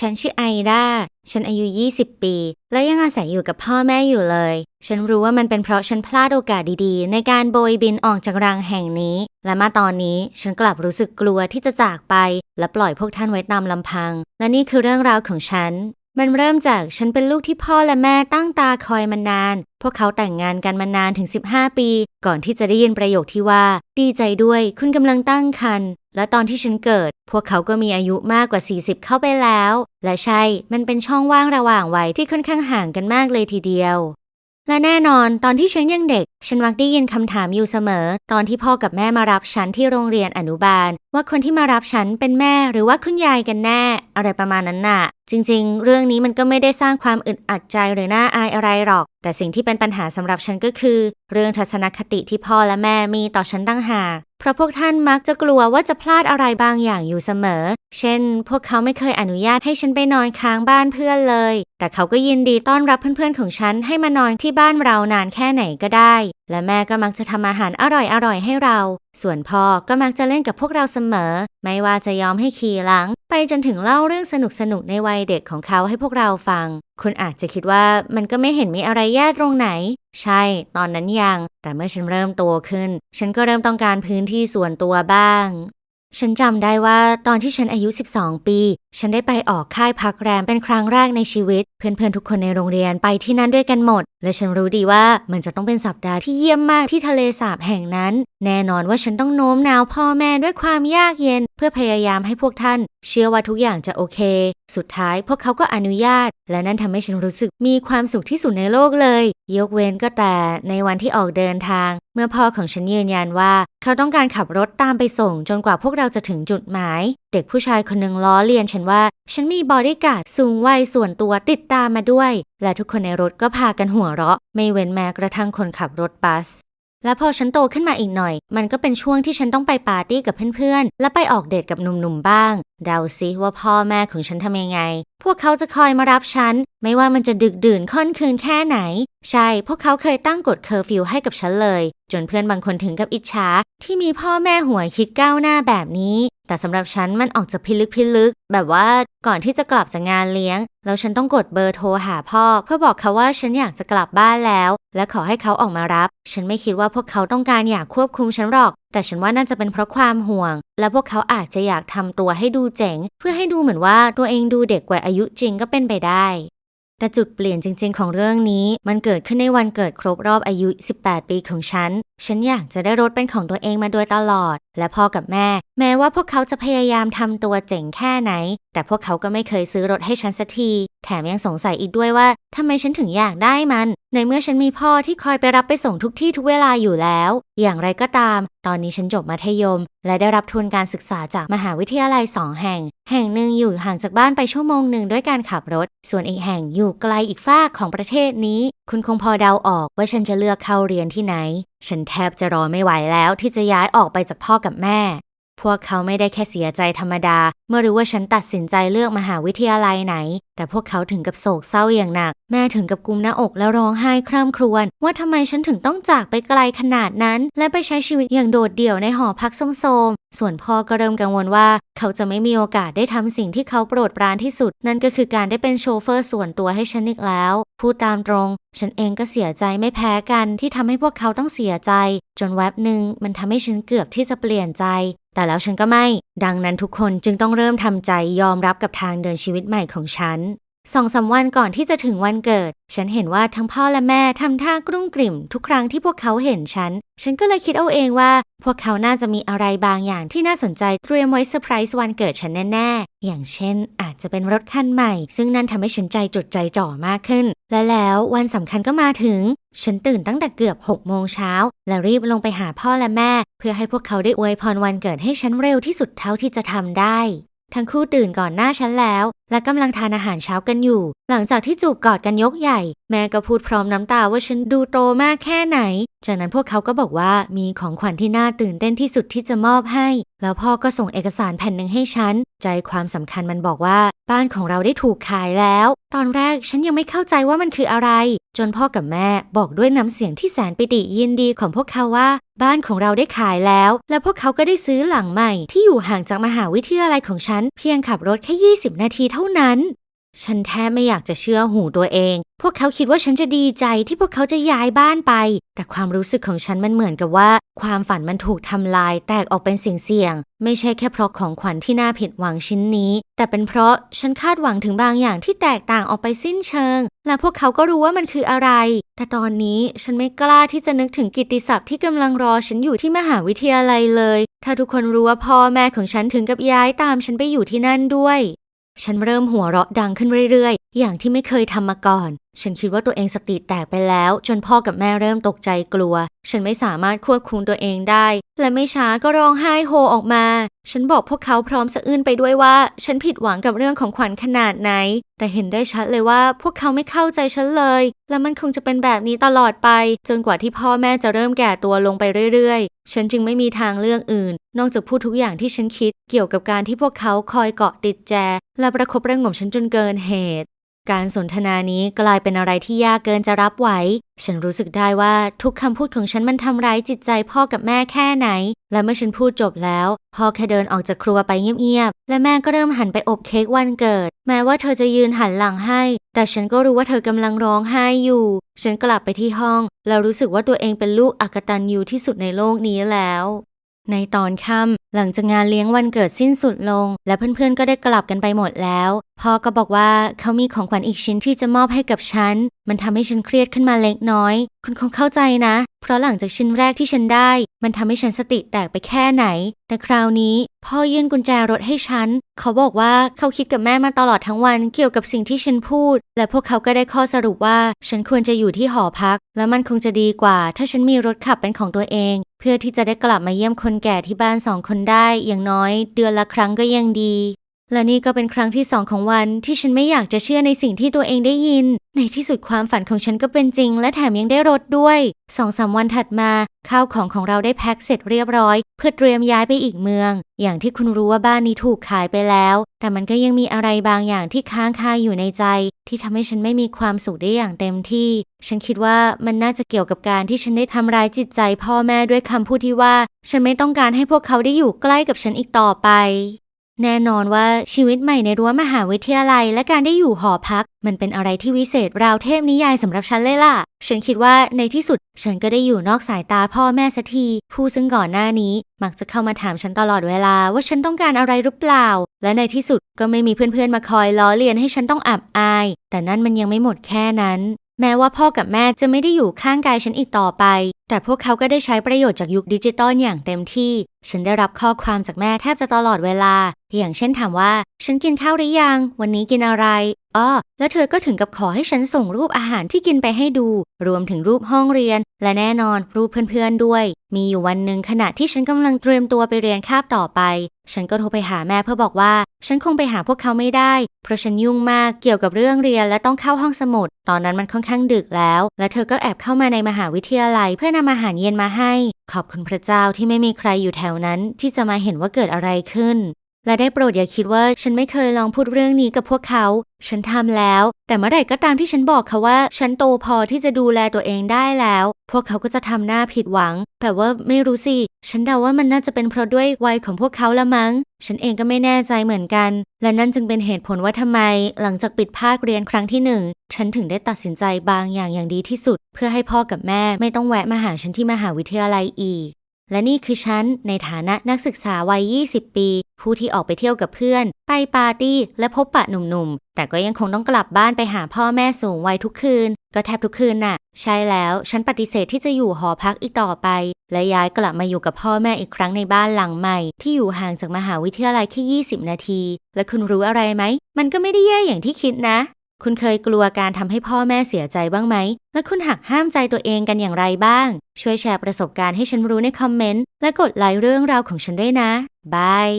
ฉันชื่อไอดาฉันอายุ 20 ปี และยังอาศัยอยู่กับพ่อแม่อยู่เลย ฉันรู้ว่ามันเป็นเพราะฉันพลาดโอกาสดีๆ ในการโบยบินออกจากรังแห่งนี้ และมาตอนนี้ฉันกลับรู้สึกกลัวที่จะจากไป และปล่อยพวกท่านไว้ตามลำพัง และนี่คือเรื่องราวของฉัน มันเริ่มจากฉันเป็นลูกที่พ่อและแม่ตั้งตาคอยมานาน พวกเขาแต่งงานกันมานานถึง 15 ปี ก่อนที่จะได้ยินประโยคที่ว่า ดีใจด้วยคุณกำลังตั้งครรภ์และตอนที่ฉันเกิด พวกเขาก็มีอายุมากกว่า 40 เข้าไปแล้ว และใช่ มันเป็นช่องว่างระหว่างวัยที่ค่อนข้างห่างกันมากเลยทีเดียว และแน่นอนตอนที่ฉันยังเด็ก ฉันมักได้ยินคำถามอยู่เสมอ ตอนที่พ่อกับแม่มารับฉันที่โรงเรียนอนุบาล ว่าคนที่มารับฉันเป็นแม่หรือว่าคุณยายกันแน่ อะไรประมาณนั้นน่ะ จริง ๆ เรื่องนี้มันก็ไม่ได้สร้างความอึดอัดใจหรือน่าอายอะไรหรอก แต่สิ่งที่เป็นปัญหาสำหรับฉันก็คือ เรื่องทัศนคติที่พ่อและแม่มีต่อฉันตั้งหาก เพราะพวกท่านมักจะกลัวว่าจะพลาดอะไรบางอย่างอยู่เสมอ เช่น พวกเขาไม่เคยอนุญาตให้ฉันไปนอนค้างบ้านเพื่อนเลย แต่เขาก็ยินดีต้อนรับเพื่อนๆของฉันให้มานอนที่บ้านเรานานแค่ไหนก็ได้ และแม่ก็มักจะทำอาหารอร่อยๆให้เรา ส่วนพ่อก็มักจะเล่นกับพวกเราเสมอ ไม่ว่าจะยอมให้ขี่หลัง ไปจนถึงเล่าเรื่องสนุกๆในวัยเด็กของเขาให้พวกเราฟัง คุณอาจจะคิดว่ามันก็ไม่เห็นมีอะไรแย่ตรงไหน ใช่ ตอนนั้นยัง แต่เมื่อฉันเริ่มโตขึ้น ฉันก็เริ่มต้องการพื้นที่ส่วนตัวบ้าง ฉันจำได้ว่าตอนที่ฉันอายุ 12 ปี ฉันได้ไปออกค่ายพักแรมเป็นครั้งแรกในชีวิต เพื่อนๆทุกคนในโรงเรียนไปที่นั่นด้วยกันหมดและฉันรู้ดีว่ามันจะต้องเป็นสัปดาห์ที่เยี่ยมมากที่ทะเลสาบแห่งนั้น แน่นอนว่าฉันต้องโน้มน้าวพ่อแม่ด้วยความยากเย็น เพื่อพยายามให้พวกท่าน เชื่อว่าทุกอย่างจะโอเค สุดท้ายพวกเขาก็อนุญาต และนั่นทำให้ฉันรู้สึกมีความสุขที่สุดในโลกเลย ยกเว้นก็แต่ในวันที่ออกเดินทาง เมื่อพ่อของฉันยืนยันว่า เขาต้องการขับรถตามไปส่งจนกว่าพวกเราจะถึงจุดหมายเด็กผู้ชายคนหนึ่งล้อเลียนฉันว่า ฉันมีบอดี้การ์ดสูงวัยส่วนตัวติดตามมาด้วย และทุกคนในรถก็พากันหัวเราะ ไม่เว้นแม้กระทั่งคนขับรถบัส และพอฉันโตขึ้นมาอีกหน่อย มันก็เป็นช่วงที่ฉันต้องไปปาร์ตี้กับเพื่อนๆ และไปออกเดทกับหนุ่มๆบ้าง เดาซิว่าพ่อแม่ของฉันทำยังไง พวกเขาจะคอยมารับฉัน ไม่ว่ามันจะดึกดื่นค่อนคืนแค่ไหน ใช่ พวกเขาเคยตั้งกฎเคอร์ฟิวให้กับฉันเลย จนเพื่อนบางคนถึงกับอิจฉา ที่มีพ่อแม่หัวคิดก้าวหน้าแบบนี้ แต่สำหรับฉันมันออกจะพิลึกพิลึก แบบว่าก่อนที่จะกลับจากงานเลี้ยง แล้วฉันต้องกดเบอร์โทรหาพ่อ เพื่อบอกเขาว่าฉันอยากจะกลับบ้านแล้ว และขอให้เขาออกมารับ ฉันไม่คิดว่าพวกเขาต้องการอยากควบคุมฉันหรอกแต่ฉันว่าน่าจะเป็นเพราะความห่วง และพวกเขาอาจจะอยากทำตัวให้ดูเจ๋ง เพื่อให้ดูเหมือนว่าตัวเองดูเด็กกว่าอายุจริงก็เป็นไปได้ แต่จุดเปลี่ยนจริง ๆ ของเรื่องนี้ มันเกิดขึ้นในวันเกิดครบรอบอายุ 18 ปีของฉัน ฉันอยากจะได้รถเป็นของตัวเองมาโดยตลอด และพ่อกับแม่ แม้ว่าพวกเขาจะพยายามทำตัวเจ๋งแค่ไหน แต่พวกเขาก็ไม่เคยซื้อรถให้ฉันสักที แถมยังสงสัยอีกด้วยว่าทำไมฉันถึงอยากได้มัน ในเมื่อฉันมีพ่อที่คอยไปรับไปส่งทุกที่ทุกเวลาอยู่แล้ว อย่างไรก็ตาม ตอนนี้ฉันจบมัธยม และได้รับทุนการศึกษาจากมหาวิทยาลัยสองแห่ง แห่งหนึ่งอยู่ห่างจากบ้านไปชั่วโมงหนึ่งด้วยการขับรถ ส่วนอีกแห่งอยู่ไกลอีกฝากของประเทศนี้ คุณคงพอเดาออกว่าฉันจะเลือกเข้าเรียนที่ไหน ฉันแทบจะรอไม่ไหวแล้วที่จะย้ายออกไปจากพ่อกับแม่ พวกเขาไม่ได้แค่เสียใจธรรมดา เมื่อรู้ว่าฉันตัดสินใจเลือกมหาวิทยาลัยไหน แต่พวกเขาถึงกับโศกเศร้าอย่างหนัก แม่ถึงกับกุมหน้าอกแล้วร้องไห้คร่ำครวญว่าทำไมฉันถึงต้องจากไปไกลขนาดนั้น และไปใช้ชีวิตอย่างโดดเดี่ยวในหอพักโซมๆส่วนพ่อก็เริ่มกังวลว่า เขาจะไม่มีโอกาสได้ทำสิ่งที่เขาโปรดปรานที่สุด นั่นก็คือการได้เป็นโชเฟอร์ส่วนตัวให้ฉันอีกแล้ว พูดตามตรง ฉันเองก็เสียใจไม่แพ้กันที่ทำให้พวกเขาต้องเสียใจ จนแวบหนึ่งมันทำให้ฉันเกือบที่จะเปลี่ยนใจ แต่แล้วฉันก็ไม่ ดังนั้นทุกคนจึงต้องเริ่มทำใจยอมรับกับทางเดินชีวิตใหม่ของฉัน สองสาวันก่อนที่จะถึงวันเกิด ฉันเห็นว่าทั้งพ่อและแม่ทำท่ากรุ่มกริ่มทุกครั้งที่พวกเขาเห็นฉัน ฉันก็เลยคิดเอาเองว่า พวกเขาน่าจะมีอะไรบางอย่างที่น่าสนใจเตรียมไว้เซอร์ไพรส์วันเกิดฉันแน่ๆ อย่างเช่น อาจจะเป็นรถคันใหม่ ซึ่งนั่นทำให้ฉันใจจดใจจ่อมากขึ้น และแล้ววันสำคัญก็มาถึง ฉันตื่นตั้งแต่เกือบ6โมงเช้าและรีบลงไปหาพ่อและแม่ เพื่อให้พวกเขาได้อวยพรวันเกิดให้ฉันเร็วที่สุดเท่าที่จะทำได้ทั้งคู่ตื่นก่อนหน้าฉันแล้ว และกำลังทานอาหารเช้ากันอยู่ หลังจากที่จูบกอดกันยกใหญ่ แม่ก็พูดพร้อมน้ำตาว่าฉันดูโตมากแค่ไหน จากนั้นพวกเขาก็บอกว่ามีของขวัญที่น่าตื่นเต้นที่สุดที่จะมอบให้ แล้วพ่อก็ส่งเอกสารแผ่นหนึ่งให้ฉัน ใจความสำคัญมันบอกว่า บ้านของเราได้ถูกขายแล้ว ตอนแรกฉันยังไม่เข้าใจว่ามันคืออะไร จนพ่อกับแม่บอกด้วยน้ำเสียงที่แสนปิติยินดีของพวกเขาว่า บ้านของเราได้ขายแล้ว และพวกเขาก็ได้ซื้อหลังใหม่ ที่อยู่ห่างจากมหาวิทยาลัยของฉัน เพียงขับรถแค่ 20 นาทีเท่าท่านั้น ฉันแทบไม่อยากจะเชื่อหูตัวเอง พวกเขาคิดว่าฉันจะดีใจที่พวกเขาจะย้ายบ้านไป แต่ความรู้สึกของฉันมันเหมือนกับว่า ความฝันมันถูกทำลายแตกออกเป็นสิ่งเสี่ยงๆ ไม่ใช่แค่เพราะของขวัญที่น่าผิดหวังชิ้นนี้ แต่เป็นเพราะฉันคาดหวังถึงบางอย่างที่แตกต่างออกไปสิ้นเชิง และพวกเขาก็รู้ว่ามันคืออะไร แต่ตอนนี้ฉันไม่กล้าที่จะนึกถึงกิตติศัพท์ที่กำลังรอฉันอยู่ที่มหาวิทยาลัยเลย ถ้าทุกคนรู้ว่าพ่อแม่ของฉันถึงกับย้ายตามฉันไปอยู่ที่นั่นด้วย ฉันเริ่มหัวเราะดังขึ้นเรื่อยๆ อย่างที่ไม่เคยทำมาก่อน ฉันคิดว่าตัวเองสติแตกไปแล้ว จนพ่อกับแม่เริ่มตกใจกลัว ฉันไม่สามารถควบคุมตัวเองได้ และไม่ช้าก็ร้องไห้โฮออกมา ฉันบอกพวกเขาพร้อมสะอื้นไปด้วยว่า ฉันผิดหวังกับเรื่องของขวัญขนาดไหน แต่เห็นได้ชัดเลยว่าพวกเขาไม่เข้าใจฉันเลย และมันคงจะเป็นแบบนี้ตลอดไป จนกว่าที่พ่อแม่จะเริ่มแก่ตัวลงไปเรื่อยๆ ฉันจึงไม่มีทางเลือกอื่น นอกจากพูดทุกอย่างที่ฉันคิด เกี่ยวกับการที่พวกเขาคอยเกาะติดแจ และประคบประงมฉันจนเกินเหตุ การสนทนานี้กลายเป็นอะไรที่ยากเกินจะรับไหว ฉันรู้สึกได้ว่าทุกคำพูดของฉันมันทำร้ายจิตใจพ่อกับแม่แค่ไหน และเมื่อฉันพูดจบแล้ว พ่อแค่เดินออกจากครัวไปเงียบๆ และแม่ก็เริ่มหันไปอบเค้กวันเกิด แม้ว่าเธอจะยืนหันหลังให้ แต่ฉันก็รู้ว่าเธอกำลังร้องไห้อยู่ ฉันกลับไปที่ห้อง แล้วรู้สึกว่าตัวเองเป็นลูกอักตันยูที่สุดในโลกนี้แล้ว ในตอนค่ำหลังจากงานเลี้ยงวันเกิดสิ้นสุดลง และเพื่อนๆก็ได้กลับกันไปหมดแล้วพ่อก็บอกว่าเขามีของขวัญอีกชิ้นที่จะมอบให้กับฉัน มันทำให้ฉันเครียดขึ้นมาเล็กน้อย คุณคงเข้าใจนะ เพราะหลังจากชิ้นแรกที่ฉันได้ มันทำให้ฉันสติแตกไปแค่ไหน แต่คราวนี้ พ่อยื่นกุญแจรถให้ฉัน เขาบอกว่าเขาคิดกับแม่มาตลอดทั้งวันเกี่ยวกับสิ่งที่ฉันพูด และพวกเขาก็ได้ข้อสรุปว่า ฉันควรจะอยู่ที่หอพัก และมันคงจะดีกว่า ถ้าฉันมีรถขับเป็นของตัวเอง เพื่อที่จะได้กลับมาเยี่ยมคนแก่ที่บ้านสองคนได้อย่างน้อยเดือนละครั้งก็ยังดี และนี่ก็เป็นครั้งที่สองของวันที่ฉันไม่อยากจะเชื่อในสิ่งที่ตัวเองได้ยิน ในที่สุดความฝันของฉันก็เป็นจริง และแถมยังได้รถด้วยสองสามวันถัดมา ข้าวของของเราได้แพ็คเสร็จเรียบร้อย เพื่อเตรียมย้ายไปอีกเมือง อย่างที่คุณรู้ว่าบ้านนี้ถูกขายไปแล้ว แต่มันก็ยังมีอะไรบางอย่างที่ค้างคาอยู่ในใจ ที่ทำให้ฉันไม่มีความสุขได้อย่างเต็มที่ ฉันคิดว่ามันน่าจะเกี่ยวกับการที่ฉันได้ทำร้ายจิตใจพ่อแม่ด้วยคำพูดที่ว่า ฉันไม่ต้องการให้พวกเขาได้อยู่ใกล้กับฉันอีกต่อไป แน่นอนว่าชีวิตใหม่ในรั้วมหาวิทยาลัย และการได้อยู่หอพัก มันเป็นอะไรที่วิเศษราวเทพนิยายสำหรับฉันเลยล่ะ ฉันคิดว่าในที่สุด ฉันก็ได้อยู่นอกสายตาพ่อแม่สักที ผู้ซึ่งก่อนหน้านี้ มักจะเข้ามาถามฉันตลอดเวลาว่าฉันต้องการอะไรหรือเปล่า และในที่สุดก็ไม่มีเพื่อนๆมาคอยล้อเลียนให้ฉันต้องอับอาย แต่นั่นมันยังไม่หมดแค่นั้นแม้ว่าพ่อกับแม่จะไม่ได้อยู่ข้างกายฉันอีกต่อไป แต่พวกเขาก็ได้ใช้ประโยชน์จากยุคดิจิตอลอย่างเต็มที่ ฉันได้รับข้อความจากแม่แทบจะตลอดเวลา อย่างเช่นถามว่า ฉันกินข้าวหรือยัง วันนี้กินอะไรอ้อแล้วเธอก็ถึงกับขอให้ฉันส่งรูปอาหารที่กินไปให้ดู รวมถึงรูปห้องเรียน และแน่นอนรูปเพื่อนๆด้วย มีอยู่วันหนึ่งขณะที่ฉันกำลังเตรียมตัวไปเรียนคาบต่อไป ฉันก็โทรไปหาแม่เพื่อบอกว่า ฉันคงไปหาพวกเขาไม่ได้ เพราะฉันยุ่งมากเกี่ยวกับเรื่องเรียนและต้องเข้าห้องสมุด ตอนนั้นมันค่อนข้างดึกแล้ว และเธอก็แอบเข้ามาในมหาวิทยาลัย เพื่อนำอาหารเย็นมาให้ ขอบคุณพระเจ้าที่ไม่มีใครอยู่แถวนั้น ที่จะมาเห็นว่าเกิดอะไรขึ้น และได้โปรดอย่าคิดว่าฉันไม่เคยลองพูดเรื่องนี้กับพวกเขา ฉันทำแล้ว แต่เมื่อไหร่ก็ตามที่ฉันบอกเขาว่า ฉันโตพอที่จะดูแลตัวเองได้แล้ว พวกเขาก็จะทำหน้าผิดหวังแต่ว่าไม่รู้สิ ฉันเดาว่ามันน่าจะเป็นเพราะด้วยวัยของพวกเขาละมั้ง ฉันเองก็ไม่แน่ใจเหมือนกัน และนั่นจึงเป็นเหตุผลว่าทำไม หลังจากปิดภาคเรียนครั้งที่หนึ่งฉันถึงได้ตัดสินใจบางอย่างอย่างดีที่สุด เพื่อให้พ่อกับแม่ไม่ต้องแวะมาหาฉันที่มหาวิทยาลัยอีก และนี่คือฉันในฐานะนักศึกษาวัย 20 ปี ผู้ที่ออกไปเที่ยวกับเพื่อน ไปปาร์ตี้ และพบปะหนุ่มๆ แต่ก็ยังคงต้องกลับบ้านไปหาพ่อแม่สูงวัยทุกคืน ก็แทบทุกคืนน่ะ ใช่แล้วฉันปฏิเสธที่จะอยู่หอพักอีกต่อไป และย้ายกลับมาอยู่กับพ่อแม่อีกครั้งในบ้านหลังใหม่ ที่อยู่ห่างจากมหาวิทยาลัยแค่ 20 นาที และคุณรู้อะไรไหม มันก็ไม่ได้แย่อย่างที่คิดนะ คุณเคยกลัวการทำให้พ่อแม่เสียใจบ้างไหม และคุณหักห้ามใจตัวเองกันอย่างไรบ้าง ช่วยแชร์ประสบการณ์ให้ฉันรู้ในคอมเมนต์ และกดไลค์เรื่องราวของฉันด้วยนะ บาย